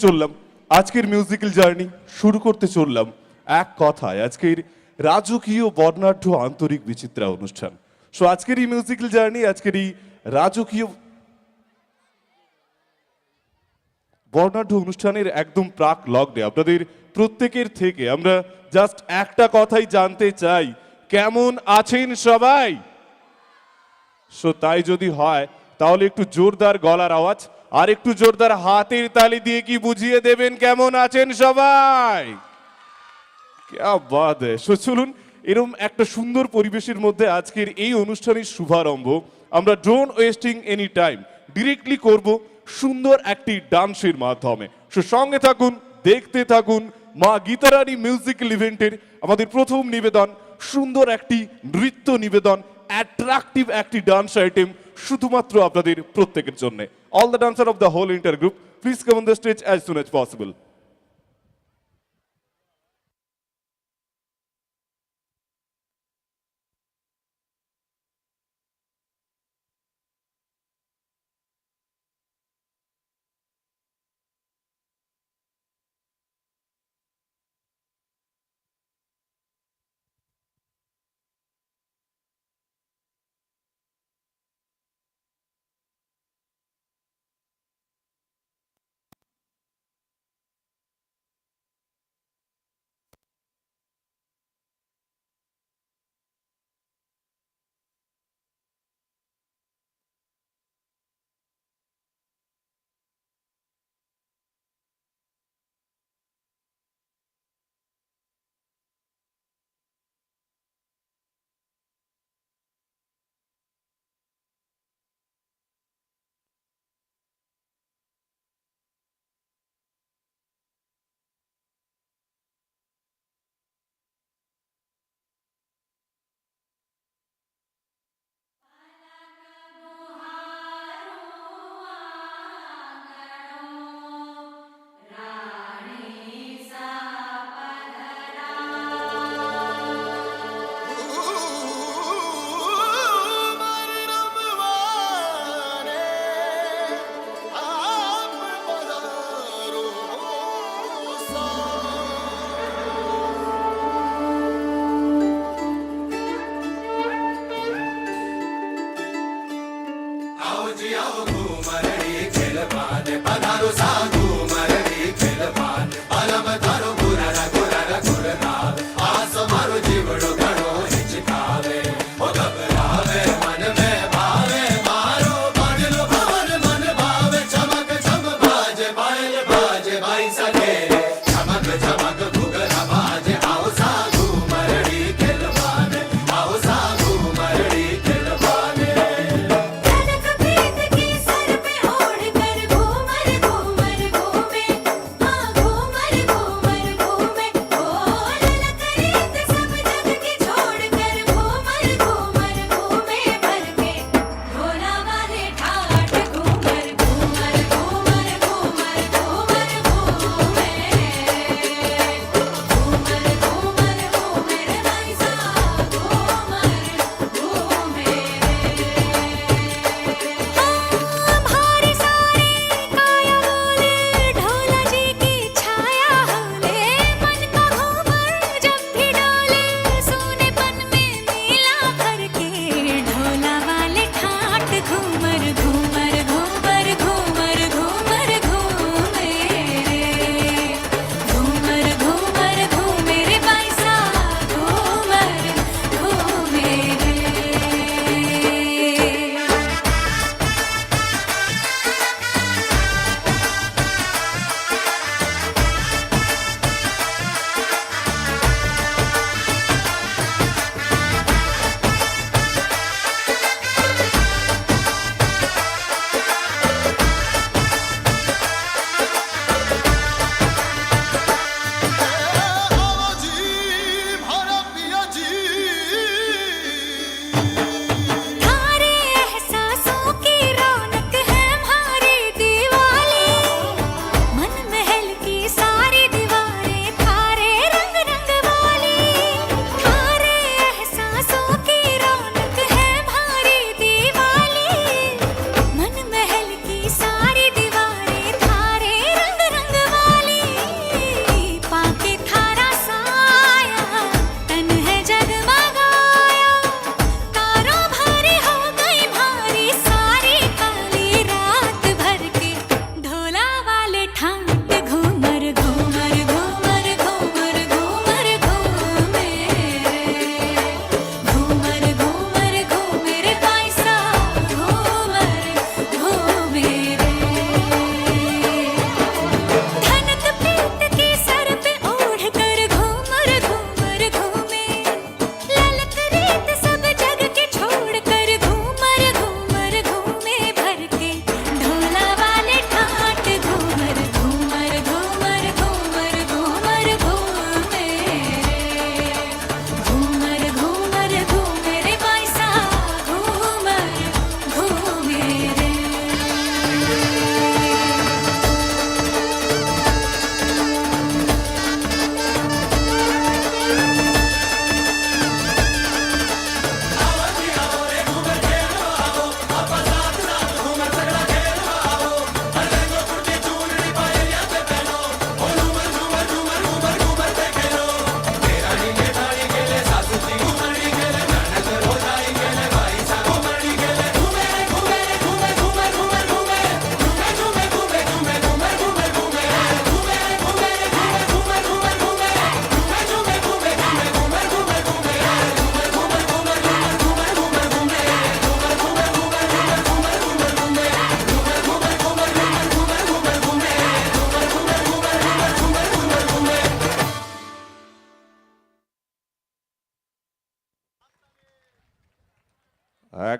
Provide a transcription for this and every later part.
চললাম। আজকের musical journey শুরু করতে চললাম এক কথায়। আজকের রাজকীয় বর্ণাঢ্য আন্তরিক বিচিত্রা অনুষ্ঠান। সো আজকের এই মিউজিক্যাল জার্নি আজকের এই রাজকীয় বর্ণাঢ্য অনুষ্ঠানের একদম প্রাক লগ্নে আপনাদের প্রত্যেকের থেকে আমরা জাস্ট একটা কথাই জানতে চাই। কেমন আছেন সবাই? সো তাই যদি হয়, তাহলে একটু জোরদার গলার আওয়াজ আর একটু জোরদার হাতের তালি দিয়ে কি বুঝিয়ে দেবেন? কেমন আছেন সবাই? চলুন এরকম একটা সুন্দর পরিবেশের মধ্যে আজকের এই অনুষ্ঠানের শুভারম্ভ আমরা ড্রোন ওয়েস্টিং এনি টাইম ডিরেক্টলি করব সুন্দর একটি ডান্সের মাধ্যমে। সো সঙ্গে থাকুন, দেখতে থাকুন মা গীতারানী মিউজিক্যাল ইভেন্টের আমাদের প্রথম নিবেদন, সুন্দর একটি নৃত্য নিবেদন অ্যাট্রাকটিভ একটি ডান্স আইটেম শুধুমাত্র আপনাদের প্রত্যেকের জন্য। All the dancer of the whole inter group please come on the stage as soon as possible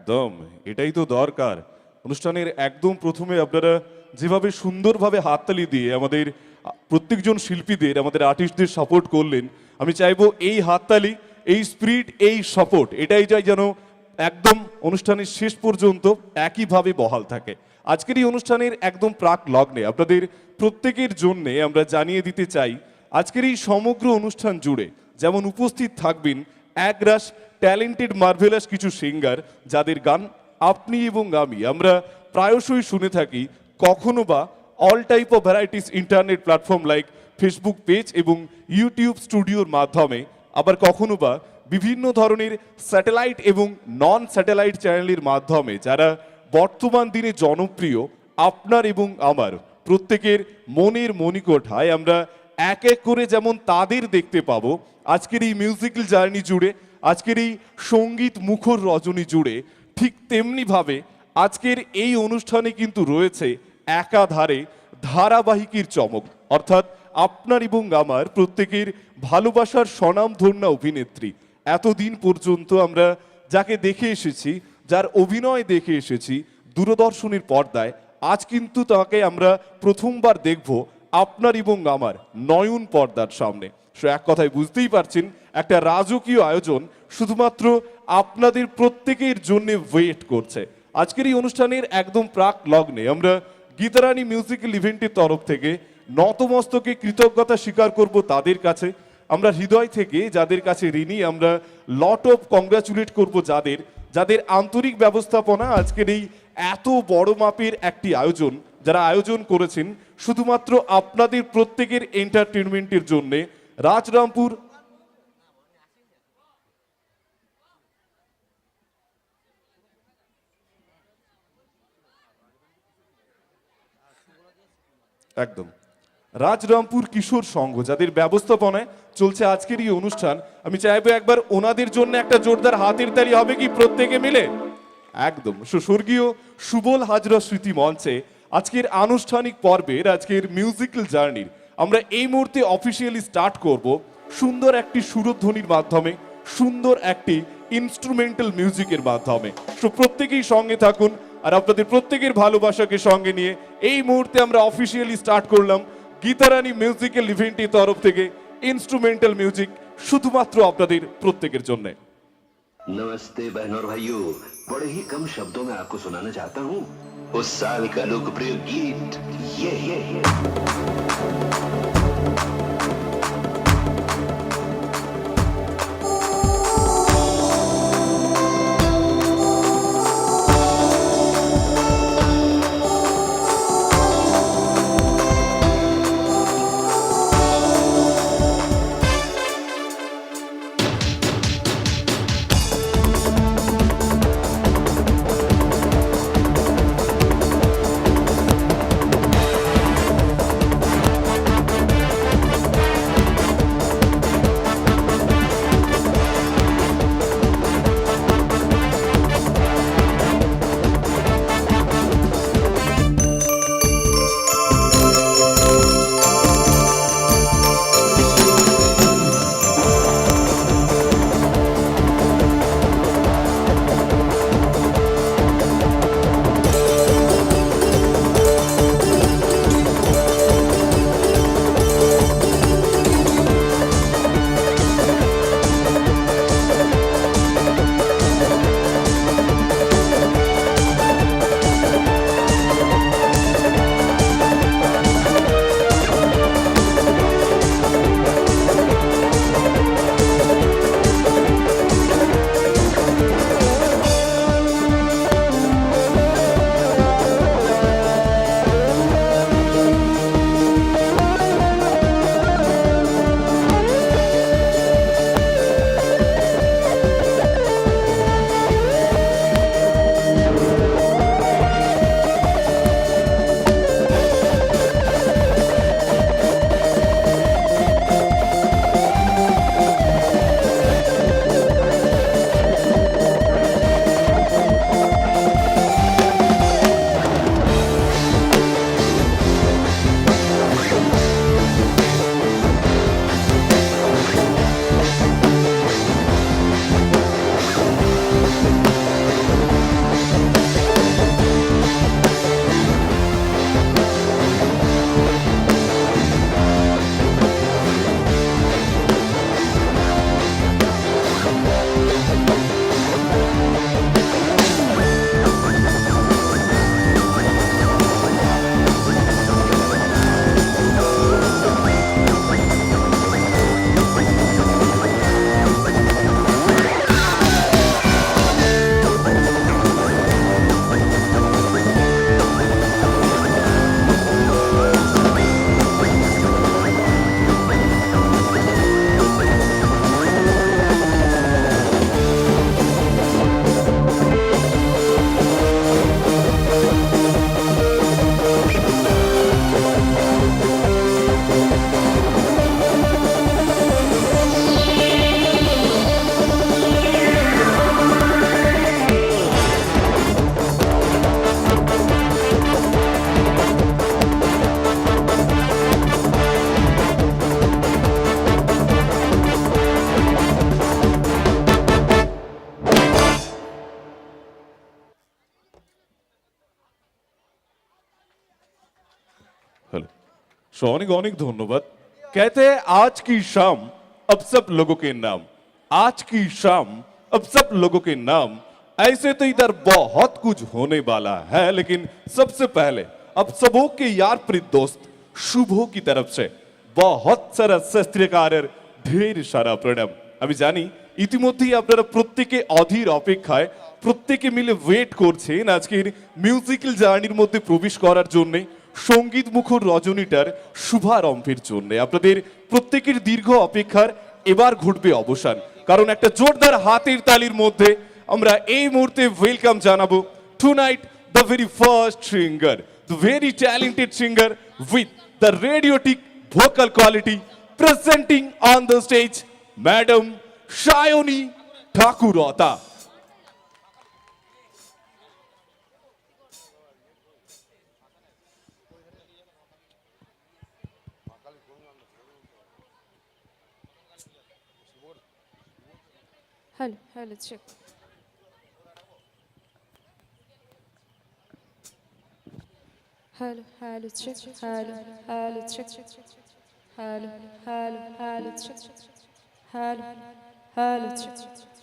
একদম, এটাই তো দরকার। অনুষ্ঠানের একদম প্রথমে আপনারা যেভাবে সুন্দরভাবে হাততালি দিয়ে আমাদের প্রত্যেকজন শিল্পীদের, আমাদের আর্টিস্টদের সাপোর্ট করলেন, আমি চাইব এই হাততালি, এই স্পিরিট এই সাপোর্ট এটাই চাই যেন একদম অনুষ্ঠানের শেষ পর্যন্ত একইভাবে বহাল থাকে। আজকের এই অনুষ্ঠানের একদম প্রাক লগ্নে আপনাদের প্রত্যেকের জন্যে আমরা জানিয়ে দিতে চাই, আজকের এই সমগ্র অনুষ্ঠান জুড়ে যেমন উপস্থিত থাকবেন একরাশ ট্যালেন্টেড মার্ভেলাস কিছু সিঙ্গার যাদের গান আপনি এবং আমি, আমরা প্রায়শই শুনে থাকি, কখনো বা all type of varieties internet platform like Facebook page এবং ইউটিউব স্টুডিওর মাধ্যমে, আবার কখনো বা বিভিন্ন ধরনের স্যাটেলাইট এবং নন স্যাটেলাইট চ্যানেলের মাধ্যমে যারা বর্তমান দিনে জনপ্রিয়, আপনার এবং আমার, প্রত্যেকের মনের মণিকোঠায় আমরা এক এক করে যেমন তাদের দেখতে পাবো, আজকের এই মিউজিক্যাল জার্নি জুড়ে, আজকের এই সংগীত মুখর রজনী জুড়ে, ঠিক তেমনিভাবে আজকের এই অনুষ্ঠানে কিন্তু রয়েছে একাধারে ধারাবাহিকের চমক। অর্থাৎ আপনার এবং আমার প্রত্যেকের ভালোবাসার স্বনামধন্য অভিনেত্রী। এতদিন পর্যন্ত আমরা যাকে দেখে এসেছি, যার অভিনয় দেখে এসেছি, দূরদর্শনের পর্দায়, আজ কিন্তু তাকে আমরা প্রথমবার দেখব আপনার এবং আমার, নয়ন পর্দার সামনে। সো এক কথায় বুঝতেই পারছেন, একটা রাজকীয় আয়োজন শুধুমাত্র আপনাদের প্রত্যেকের জন্য ওয়েট করছে। আজকের এই অনুষ্ঠানের একদম প্রাক লগ্নে আমরা গীতারানী মিউজিক্যাল ইভেন্টের তরফ থেকে নতমস্তকে কৃতজ্ঞতা স্বীকার করব তাদের কাছে। আমরা হৃদয় থেকে যাদের কাছে ঋণী, আমরা লট অফ কংগ্রাচুলেট করব যাদের যাদের আন্তরিক ব্যবস্থাপনা আজকের এই এত বড় মাপের একটি আয়োজন, যারা আয়োজন করেছেন শুধুমাত্র আপনাদের প্রত্যেকের এন্টারটেনমেন্টের জন্য রাজরামপুর একদম। রাজরামপুর কিশোর সংঘ যাদের ব্যবস্থাপনায় চলছে আজকের এই অনুষ্ঠান, আমি চাইব একবার ওনাদের জন্য একটা জোরদার হাতের তালি হবে কি প্রত্যেকে মিলে? একদম। সো- স্বর্গীয় সুবল হাজরা স্মৃতি মঞ্চে আজকের আনুষ্ঠানিক পর্বের, আজকের মিউজিক্যাল জার্নির আমরা এই মুহূর্তে অফিসিয়ালি স্টার্ট করব সুন্দর একটি সুরধ্বনির মাধ্যমে, সুন্দর একটি ইনস্ট্রুমেন্টাল মিউজিকের মাধ্যমে। সো প্রত্যেকেই সঙ্গে থাকুন আর আপনাদের প্রত্যেকের ভালোবাসাকে সঙ্গে নিয়ে এই মুহূর্তে আমরা অফিসিয়ালি স্টার্ট করলাম গীতারানী মিউজিক্যাল ইভেন্টের তরফ থেকে ইনস্ট্রুমেন্টাল মিউজিক শুধুমাত্র আপনাদের প্রত্যেকের জন্য। नमस्ते बहनों और भाइयों। बड़े ही कम शब्दों में आपको सुनाना चाहता हूँ। उस साल का लोकप्रिय गीत ये ये ये सोनी अनेक धन्यवाद कहते हैं आज की शाम अब सब लोगों के नाम आज की शाम अब सब लोगों के नाम ऐसे तो इधर बहुत कुछ होने वाला है लेकिन सबसे पहले अब सबों के यार प्रिय दोस्त শুভো की तरफ से बहुत सारा শাস্ত্রীয়কারের ঢের সারা প্রণাম আমি জানি ইতিমধ্যেই আপনারা প্রত্যেকে অধীর অপেক্ষায় প্রত্যেকে মিলে ওয়েট করছেন আজকের মিউজিক্যাল জার্নির মধ্যে প্রবেশ করার জন্য সংগীত মুখর রজনীটার শুভারম্ভের জন্য। আপনাদের প্রত্যেকের দীর্ঘ অপেক্ষার এবার ঘটবে অবসান। কারণ একটা জোরদার হাতের তালির মধ্যে আমরা এই মুহূর্তে ওয়েলকাম জানাব tonight the very first singer the very talented singer with the radiotic vocal quality presenting on the stage madam Sayani Thakurta حلو حلو تشكر حلو حلو تشك حلو حلو تشك حلو حلو حلو تشك حلو حلو تشك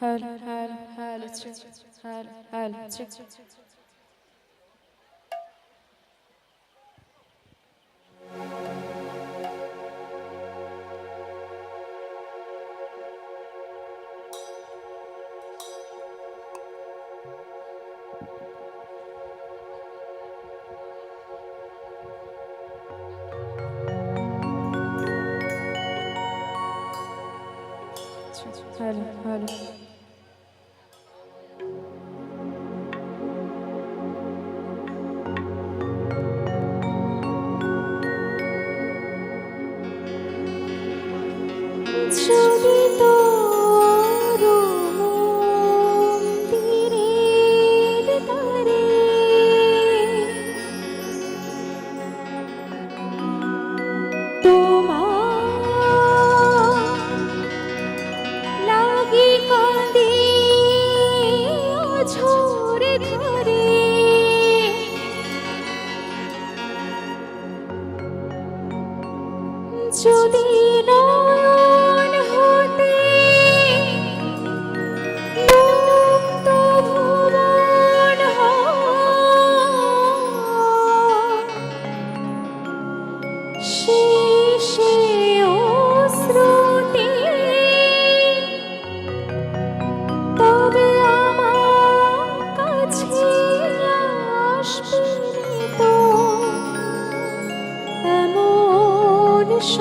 هل هل هل هل 你是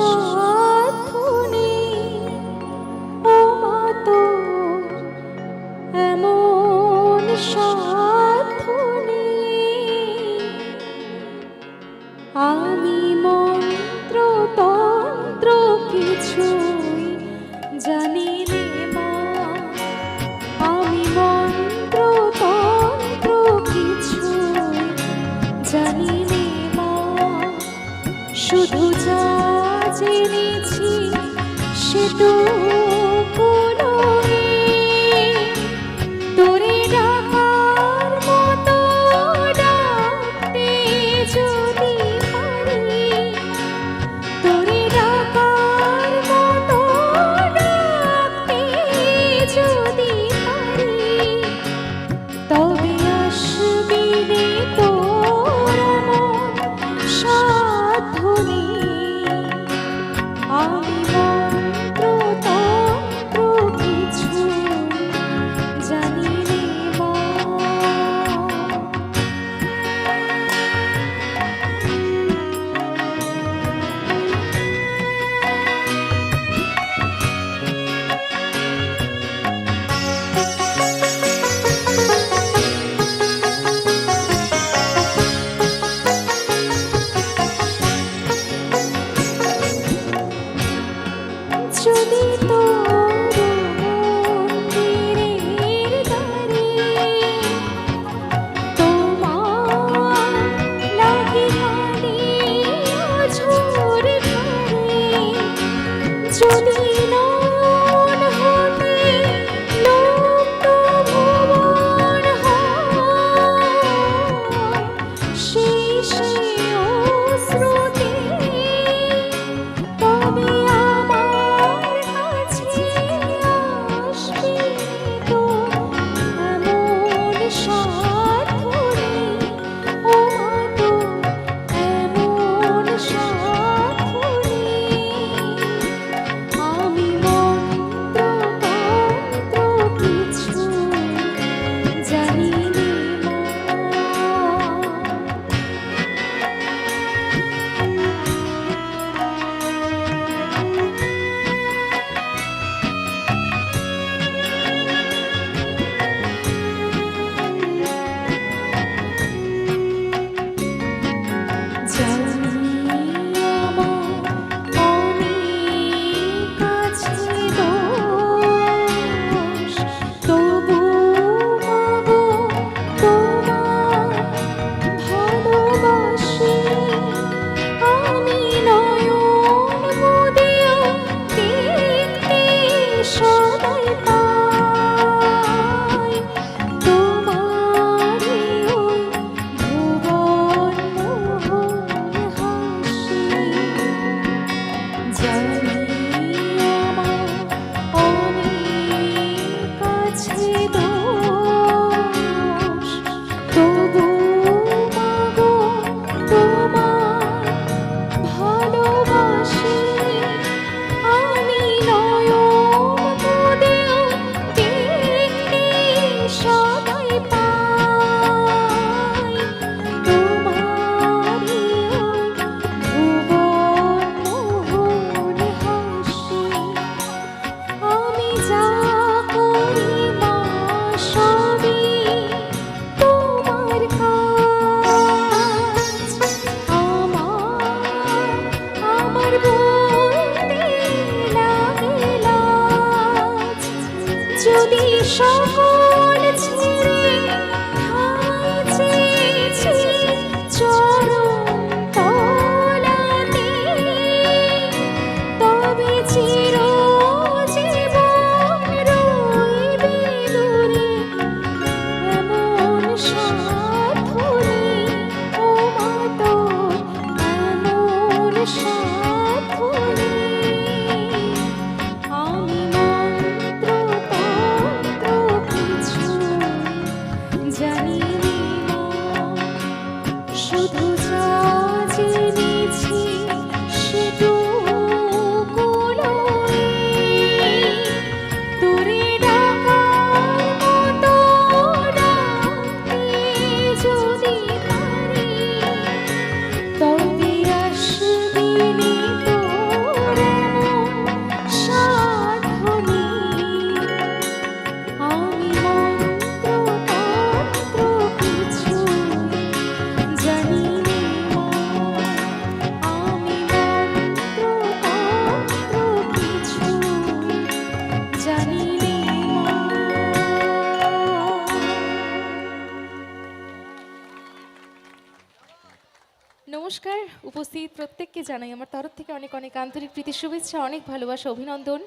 প্রত্যেককে জানাই আমার তরফ থেকে অনেক অনেক আন্তরিক প্রীতি, শুভেচ্ছা, অনেক ভালোবাসা, অভিনন্দন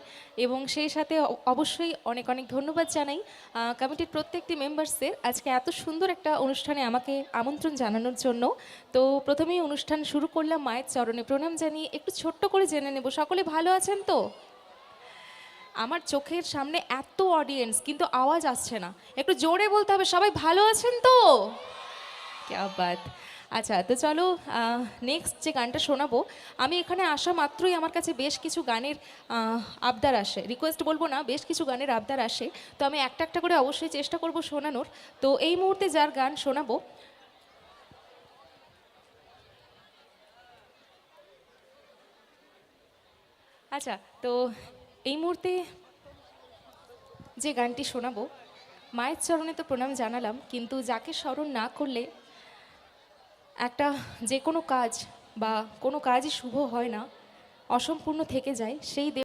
এবং সেই সাথে অবশ্যই অনেক অনেক ধন্যবাদ জানাই। কমিটির প্রত্যেকটি মেম্বার্সের আজকে এত সুন্দর একটা অনুষ্ঠানে আমাকে আমন্ত্রণ জানানোর জন্য। তো প্রথমেই অনুষ্ঠান শুরু করলাম মায়ের চরণে। প্রণাম জানিয়ে একটু ছোট্ট করে জেনে নেব। সকলে ভালো আছেন তো? আমার চোখের সামনে এত অডিয়েন্স কিন্তু আওয়াজ আসছে না। একটু জোরে বলতে হবে, সবাই ভালো আছেন তো? ক্যা বাত। আচ্ছা তো চলো নেক্সট যে গানটা শোনাবো, আমি এখানে আসা মাত্রই আমার কাছে বেশ কিছু গানের আবদার আসে। রিকোয়েস্ট বলব না, বেশ কিছু গানের আবদার আসে। তো আমি একটা একটা করে অবশ্যই চেষ্টা করব শোনানোর। তো এই মুহূর্তে যার গান শোনাবো আচ্ছা তো এই মুহূর্তে যে গানটি শোনাবো, মায়ের চরণে তো প্রণাম জানালাম, কিন্তু যাকে স্মরণ না করলে একটা যে কোনো কাজ বা কোনো কাজই শুভ হয় না অসম্পূর্ণ থেকে যায় সেই